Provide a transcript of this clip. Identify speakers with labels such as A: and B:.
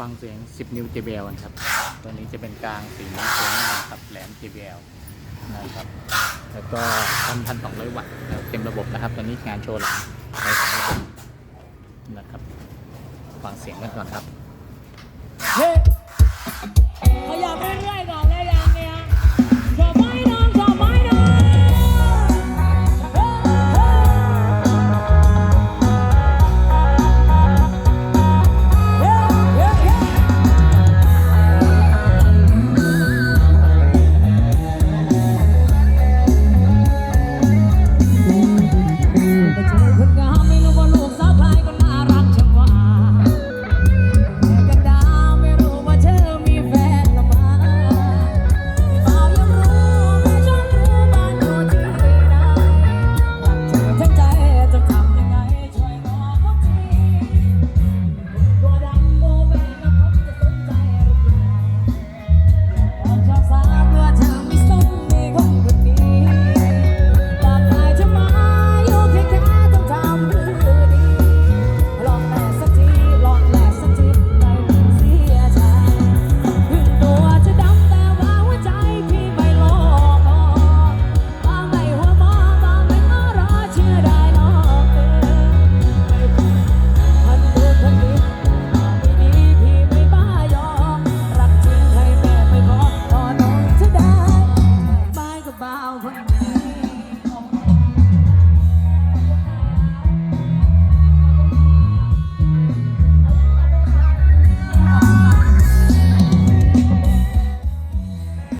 A: ฟังเสียง 10 นิ้ว JBL กันครับ ตัวนี้จะเป็นกลางสีน้วสวยงามครับแหลม JBL นะครับ แล้วก็พันพันสองร้อยวัตต์เต็มระบบนะครับ ตัวนี้งานโชว์หลังในสายระบบนะครับ ฟังเสียงกันก่อนครับ
B: carnaval.